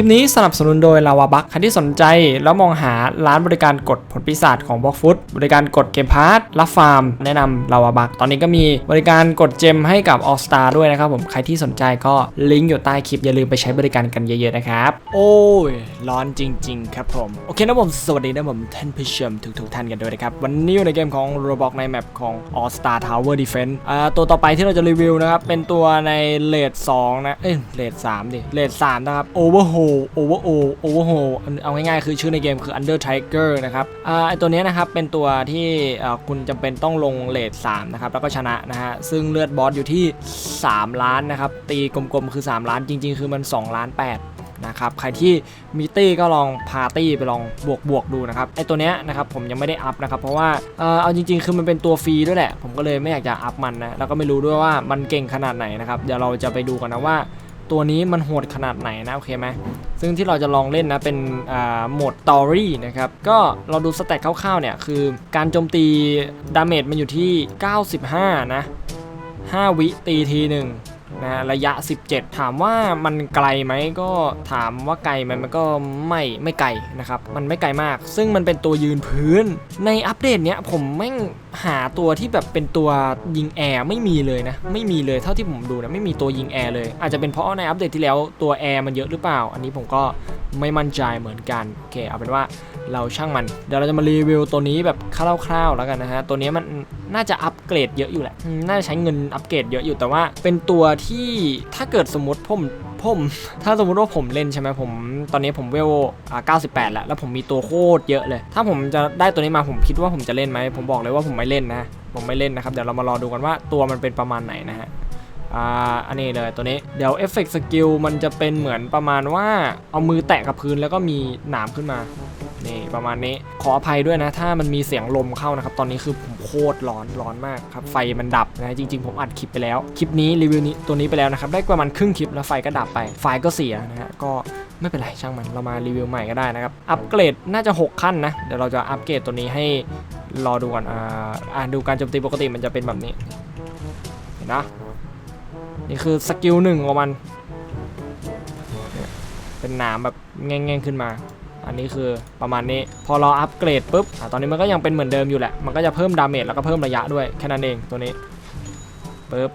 ลิปนี้สนับสนุนโดยลาวาบักใครที่สนใจแล้วมองหาร้านบริการกดผลปีศาจของบล็อกฟุตบริการกดเกมพาร์ทรับฟาร์ม แนะนำลาวาบักตอนนี้ก็มีบริการกดเจมให้กับ All Star ด้วยนะครับผมใครที่สนใจก็ลิงก์อยู่ใต้คลิปอย่าลืมไปใช้บริการกันเยอะๆนะครับ โอ้ย ร้อนจริง ๆ ครับผม โอเคนะผม สวัสดีนะผมท่านผู้ชมทุกๆท่านกันด้วยนะครับ วันนี้อยู่ในเกมของ Roblox ในแมปของ All Star Tower Defense อ่าตัวต่อไปที่เราจะรีวิวนะครับ เป็นตัวในเลด2นะ เอ้ยเลด3ดิเลด3นะครับ Overhaul Overhaul Overhaul อันเอาง่ายๆ คือชื่อในเกมคือ Under Tiger นะครับอ่าไอตัวเนี้ยนะครับ เป็นตัวที่คุณจำเป็นต้องลงเลด3นะครับ แล้วก็ชนะนะฮะ ซึ่งเลือดบอสอยู่ที่ 3 ล้านนะครับ ตีกลมๆ คือ 3 ล้านจริง ๆ คือมัน 2 ล้าน 8นะครับใครที่มีตี้ก็ลองพาตี้ไปลองบวกบวกๆดูนะครับไอตัวเนี้ยนะครับผมยังไม่ได้อัพนะครับเพราะว่าเออเอาจริงๆ คือมันเป็นตัวฟรีด้วยแหละ ผมก็เลยไม่อยากจะอัพมันนะแล้วก็ไม่รู้ด้วยว่ามันเก่งขนาดไหนนะครับเดี๋ยวเราจะไปดูกันนะว่า ตัวนี้มันโหดขนาดไหนนะโอเคไหมซึ่งที่เราจะลองเล่นนะเป็นโหมดตอรี่นะครับก็เราดูสแต็กคร่าวๆเนี่ยคือการโจมตีดาเมจมันอยู่ที่ 95 นะ 5 วิตีทีหนึ่งนะฮะระยะ 17 ถามว่ามันไกลไหมก็ถามว่าไกลไหมมันก็ไม่ไม่ไกลนะครับ มันไม่ไกลมาก ซึ่งมันเป็นตัวยืนพื้นในอัปเดตเนี้ยผมแม่งหาตัวที่แบบเป็นตัวยิงแอร์ไม่มีเลยนะ ไม่มีเลยเท่าที่ผมดูนะไม่มีตัวยิงแอร์เลย อาจจะเป็นเพราะในอัปเดตที่แล้วตัวแอร์มันเยอะหรือเปล่า อันนี้ผมก็ไม่มั่นใจเหมือนกันโอเคเอาเป็นว่าเราช่างมัน เดี๋ยวเราจะมารีวิวตัวนี้แบบคร่าวๆแล้วกันนะฮะ ตัวนี้มันน่าจะอัปเกรดเยอะอยู่แหละ น่าจะใช้เงินอัปเกรดเยอะอยู่แต่ว่า เป็นตัวที่ถ้าเกิดสมมติผม ผมถ้าสมมติว่าผมเล่นใช่ไหมผมตอนนี้ผมเวลอ่า98 แล้ว แล้วผมมีตัวโคตรเยอะเลย ถ้าผมจะได้ตัวนี้มาผมคิดว่าผมจะเล่นไหมผมบอกเลยว่าผมไม่เล่นนะ ผมไม่เล่นนะครับ เดี๋ยวเรามารอดูกันว่าตัวมันเป็นประมาณไหนนะฮะอ่าอันนี้เลยตัวนี้เดี๋ยวเอฟเฟกต์สกิลมันจะเป็นเหมือนประมาณว่าเอามือแตะกับพื้นแล้วก็มีหนามขึ้นมานี่ประมาณนี้ขออภัยด้วยนะ ถ้ามันมีเสียงลมเข้านะครับ ตอนนี้คือผม คตรร้อนร้อนมากครับไฟมันดับนะจริง ๆ ผมอัดคลิปไปแล้ว คลิปนี้รีวิวนี้ตัวนี้ไปแล้วนะครับได้ประมาณครึ่งคลิปแล้วไฟก็ดับไป ไฟก็เสียนะฮะก็ไม่เป็นไรช่างมันเรามารีวิวใหม่ก็ได้นะครับอัปเกรดน่าจะ 6 ขั้นนะเดี๋ยวเราจะอัปเกรดตัวนี้ให้รอดูก่อนอ่าอ่าดูการโจมตีปกติมันจะเป็นแบบนี้เห็นนะนี่คือสกิลหนึ่งของมันเป็นหนามแบบแง่งๆขึ้นมา อันนี้คือประมาณนี้ พอเราอัปเกรดปุ๊บอตอนนี้มันก็ยังเป็นเหมือนเดิมอยู่แหละ มันก็จะเพิ่มดาเมจแล้วก็เพิ่มระยะด้วยแค่นั้นเองตัวนี้ปุ๊บ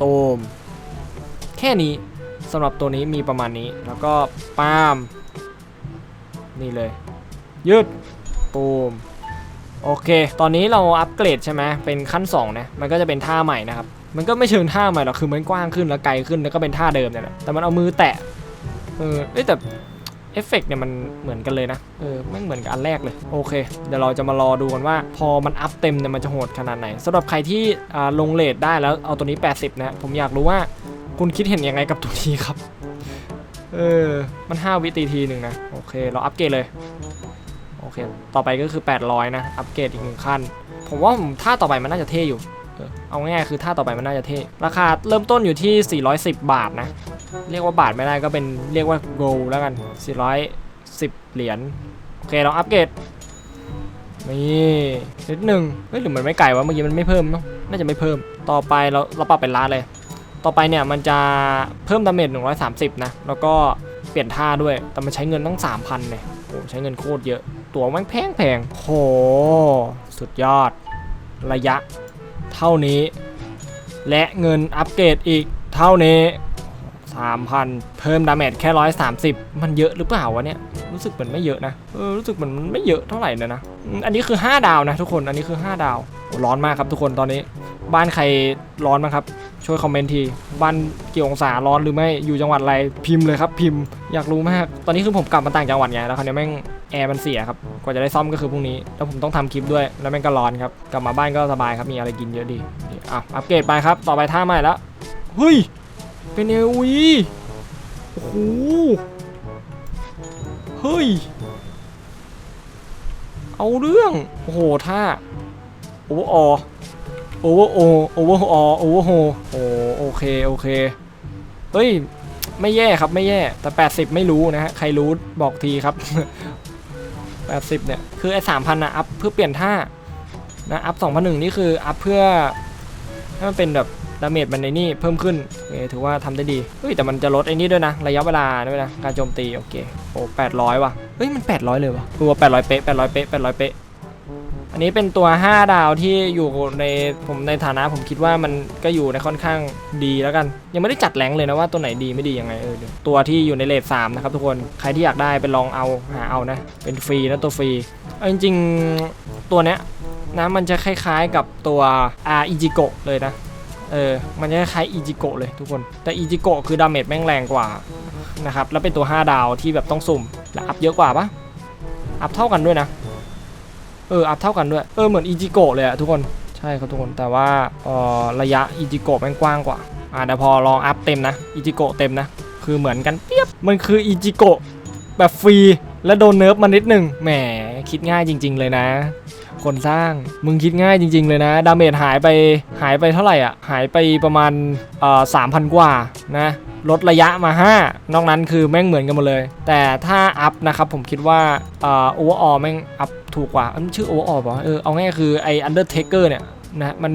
ตูมแค่นี้สำหรับตัวนี้มีประมาณนี้ แล้วก็ปามนี่เลย ยืดตูมโอเค ตอนนี้เราอัปเกรดใช่ไหมเป็นขั้น2นะมันก็จะเป็นท่าใหม่นะครับ มันก็ไม่เชิงท่าใหม่หรอกคือมันกว้างขึ้นแล้วไกลขึ้นแล้วก็เป็นท่าเดิมเนี่ยแหละแต่มันเอามือแตะเออเอ้แต่ เอฟเฟกต์เนี่ยมันเหมือนกันเลยนะ เออไม่เหมือนกับอันแรกเลย โอเค เดี๋ยวเราจะมารอดูกันว่า พอมันอัพเต็มเนี่ยมันจะโหดขนาดไหนสำหรับใครที่ลงเลทได้แล้วเอาตัวนี้ 80 นะ ผมอยากรู้ว่าคุณคิดเห็นยังไงกับตัวนี้ครับ เออ มัน 5 วิตีทีหนึ่งนะ โอเค เราอัปเกรดเลย โอเค ต่อไปก็คือ 800 นะ อัปเกรดอีกหนึ่งขั้น ผมว่าท่าต่อไปมันน่าจะเท่อยู่ เออเอาง่ายๆคือท่าต่อไปมันน่าจะเท่ ราคาเริ่มต้นอยู่ที่ 410 บาทนะ เรียกว่าบาทไม่ได้ก็เป็นเรียกว่า gold แล้วกัน 410 เหรียญ โอเคเราอัปเกรดนี่นิดหนึ่งเฮ้ยหรือมันไม่ไกลวะเมื่อกี้มันไม่เพิ่มเนาะน่าจะไม่เพิ่มต่อไปเราเราปรับเป็นล้านเลย ต่อไปเนี่ยมันจะเพิ่มดาเมจ130 นะ แล้วก็เปลี่ยนท่าด้วย แต่มันใช้เงินตั้ง 3,000เลยโอ้ใช้เงินโคตรเยอะ ตั๋วแม่งแพงแพงโหสุดยอด ระยะ เท่านี้ และเงินอัปเกรดอีกเท่านี้ 3,000 เพิ่มดาเมจแค่ 130 มันเยอะหรือเปล่าวะเนี่ย รู้สึกเหมือนไม่เยอะนะเออรู้สึกเหมือนไม่เยอะเท่าไหร่เลยนะ อันนี้คือ 5 ดาวนะทุกคน อันนี้คือ 5 ดาว ร้อนมากครับทุกคนตอนนี้ บ้านใครร้อนบ้างครับ ช่วยคอมเมนต์ที บ้านกี่องศาร้อนหรือไม่ อยู่จังหวัดอะไร พิมพ์เลยครับพิมพ์ อยากรู้มาก ตอนนี้คือผมกลับมาต่างจังหวัดไง แล้วคราวนี้แม่งแอร์มันเสียครับ กว่าจะได้ซ่อมก็คือพรุ่งนี้ แล้วผมต้องทำคลิปด้วย แล้วแม่งก็ร้อนครับ กลับมาบ้านก็สบายครับ มีอะไรกินเยอะดีนี่อะอัปเกรดไปครับ ต่อไปท่าใหม่แล้วเฮ้ย เป็นเอวีโอ้โหเฮ้ย เอาเรื่อง โอ้โหท่าโอเวอร์ออโอเวอร์โอโอเวอร์ออโอเวอร์โฮโอโอเค โอเค เฮ้ย ไม่แย่ครับไม่แย่ แต่ 80 ไม่รู้นะฮะ ใครรู้บอกทีครับ 80 เนี่ย คือไอ้3,000นะอัพเพื่อเปลี่ยนท่านะอัพ2,001นี่คืออัพเพื่อให้มันเป็นแบบ ดาเมจมันในนี่เพิ่มขึ้นโอเคถือว่าทำได้ดีเฮ้ยแต่มันจะลดไอ้นี่ด้วยนะระยะเวลาด้วยนะการโจมตีโอเคโอ้แปดร้อยว่ะเฮ้ยมัน800เลยวะตัว800เป๊ะ800เป๊ะ800เป๊ะอันนี้เป็นตัว 5 ดาวที่อยู่ในผมในฐานะผมคิดว่ามันก็อยู่ในค่อนข้างดีแล้วกัน ยังไม่ได้จัดแรงเลยนะว่าตัวไหนดีไม่ดียังไงเออตัวที่อยู่ในเลท3นะครับทุกคนใครที่อยากได้ไปลองเอาหาเอานะ เป็นฟรีนะตัวฟรีเอาจริงๆตัวเนี้ยนะมันจะคล้ายๆกับตัวอาอิจิโกะเลยนะ เออ มันจะคล้ายอิจิโกะเลยทุกคน แต่อิจิโกะคือดาเมจแม่งแรงกว่านะครับ แล้วเป็นตัว 5 ดาวที่แบบต้องสุ่ม และอัพเยอะกว่าปะอัพเท่ากันด้วยนะ เออ อัพเท่ากันด้วย เออ เหมือนอีจิโกะเลยอะทุกคน ใช่ครับทุกคน แต่ว่าออระยะอีจิโกะแม่งกว้างกว่า อ่าเดี๋ยวพอลองอัพเต็มนะ อีจิโกะเต็มนะ คือเหมือนกันเปียบ มันคืออีจิโกะแบบฟรี และโดนเนิร์ฟมานิดหนึ่งแหม คิดง่ายจริง ๆ เลยนะ คนสร้างมึงคิดง่ายจริง ๆ เลยนะ ดาเมจหายไปหายไปเท่าไหร่อะ หายไปประมาณเอ่อสามพันกว่านะลดระยะมา 5 นอกนั้นคือแม่งเหมือนกันหมดเลย แต่ถ้าอัพนะครับผมคิดว่าอ่อโอเวอร์ออแม่งอัพถูกกว่าเอ้ยมันชื่อโอเวอร์ออป่ะเออเอาง่ายคือไออันเดอร์เทเกอร์เนี่ยนะมัน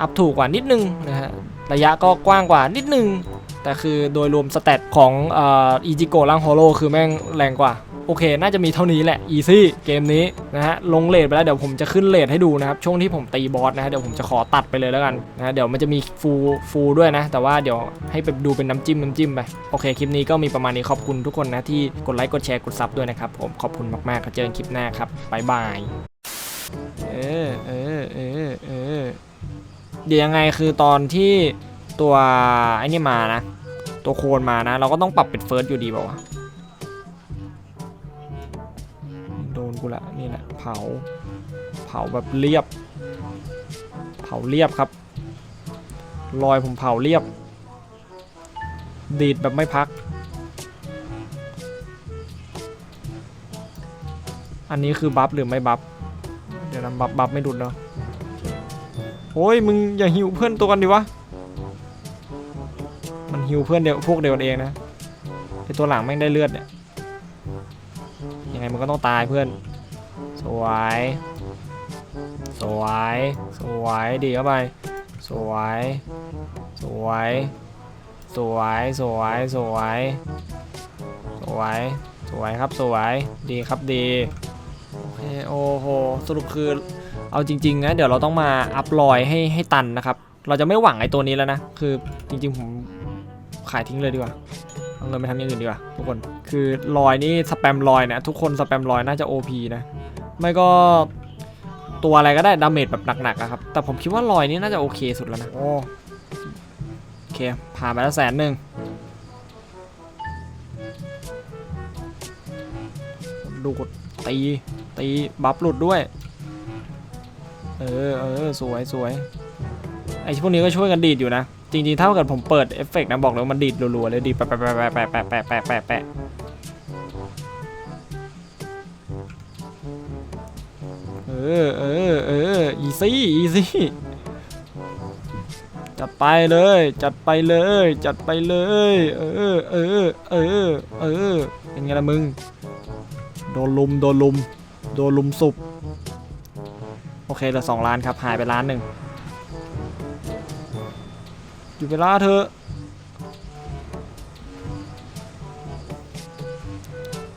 อัพถูกกว่านิดนึงนะฮะระยะก็กว้างกว่านิดนึง แต่คือโดยรวมสเตตของอีจิโกล่างโฮโลคือแม่งแรงกว่า โอเค น่าจะมีเท่านี้แหละอีซี่เกมนี้นะฮะลงเลทไปแล้วเดี๋ยวผมจะขึ้นเลทให้ดูนะครับช่วงที่ผมตีบอสนะฮะเดี๋ยวผมจะขอตัดไปเลยแล้วกันนะฮะเดี๋ยวมันจะมีฟูฟูด้วยนะ แต่ว่าเดี๋ยวให้ไปดูเป็นน้ำจิ้มน้ำจิ้มไปโอเคคลิปนี้ก็มีประมาณนี้ขอบคุณทุกคนนะที่กดไลค์กดแชร์กดซับด้วยนะครับผมขอบคุณมากๆครับเจอกันคลิปหน้าครับบายบายเออเออเออเออเดี๋ยวยังไงคือตอนที่ตัวไอ้นี่มานะ ตัวโคนมานะ เราก็ต้องปรับเป็นเฟิร์สอยู่ดีเปล่าวะ โดนกูละนี่แหละเผา เผาแบบเรียบ เผาเรียบครับ รอยผมเผาเรียบ ดีดแบบไม่พัก อันนี้คือบัฟหรือไม่บัฟ เดี๋ยวนะบัฟบัฟไม่ดุดเนาะโอ้ยมึงอย่าหิวเพื่อนตัวกันดิวะ มันหิวเพื่อนเดียวพวกเดียวกันเองนะไอตัวหลังแม่งได้เลือดเนี่ย ต้องตายเพื่อน สวย สวย สวยดีเข้าไป สวย สวย สวย สวย สวย สวย สวยครับสวย ดีครับดี โอเคโอ้โห สรุปคือ เอาจริงๆนะเดี๋ยวเราต้องมาอัพลอยให้ให้ตันนะครับ เราจะไม่หวังไอ้ตัวนี้แล้วนะ คือจริงๆผมขายทิ้งเลยดีกว่า เอาเงินไปทำอย่างอื่นดีกว่าทุกคน คือลอยนี่สแปมลอยนะ ทุกคนสแปมลอยน่าจะ OP นะ ไม่ก็ตัวอะไรก็ได้ดาเมจแบบหนักๆอะครับ แต่ผมคิดว่าลอยนี่น่าจะโอเคสุดแล้วนะ โอ้โอเค ผ่านไปแล้วแสนหนึ่งดูกดตีตีบัฟหลุดด้วย เออเออสวยสวยไอพวกนี้ก็ช่วยกันดีดอยู่นะ จริงๆ ถ้าเกิดผมเปิดเอฟเฟกต์นะ บอกเลยว่ามันดีดรัวๆเลยดีดแปะแปะแปะแปะแปะแปะแปะ ออเออเอออีซี่อีซี่จัดไปเลย จัดไปเลย จัดไปเลย เออเออเออเออเป็นไงล่ะมึง โดนลุมโดนลุม โดนลุมสุบโอเคเหลือสองล้านครับ หายไปล้านหนึ่งอยู่เวลาเธอ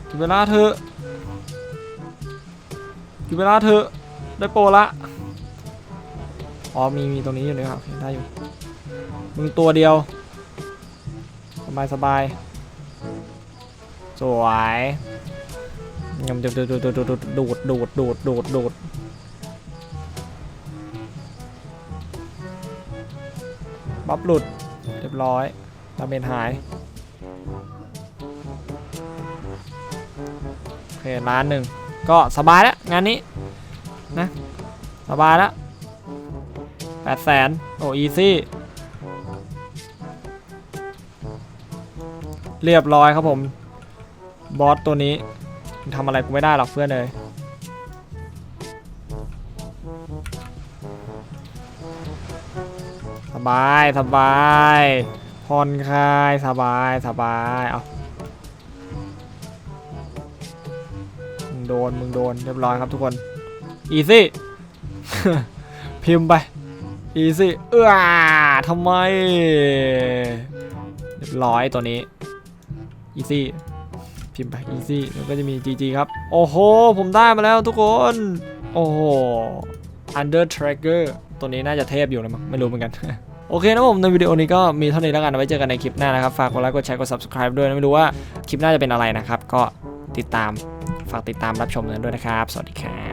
อยู่เวลาเธออยู่เวลาเธอ ได้โปรละ อ๋อ มี มีตรงนี้อยู่ด้วยครับได้อยู่ มึงตัวเดียว สบายสบาย สวยยำดูดดูดดูดดูดดูดดูดดูดดูดดูดบัฟหลุด เรียบร้อยดาเมจหาย โอเคล้านหนึ่ง ก็สบายแล้ว งานนี้ นะสบายแล้วแปดแสนโอ้อีซี่ เรียบร้อยครับผม บอสตัวนี้ทำอะไรกูไม่ได้หรอกเพื่อนเลยสบายสบายผ่อนคลายสบายสบายเอามึงโดนมึงโดนเรียบร้อยครับทุกคน อีซี่พิมพ์ไปอีซี่เออทำไมเรียบร้อยตัวนี้อีซี่พิมพ์ไปอีซี่แล้วก็จะมี GG ครับ โอ้โห ผมได้มาแล้วทุกคน โอ้โห Under Tracker ตัวนี้น่าจะเทพอยู่นะมั้งไม่รู้เหมือนกัน โอเคนะผม ในวิดีโอนี้ก็มีเท่านี้แล้วกันไว้เจอกันในคลิปหน้านะครับ ฝากกดไลค์กดแชร์กด subscribe ด้วยนะไม่รู้ว่าคลิปหน้าจะเป็นอะไรนะครับ ก็ติดตามฝากติดตามรับชมกันด้วยนะครับ สวัสดีครับ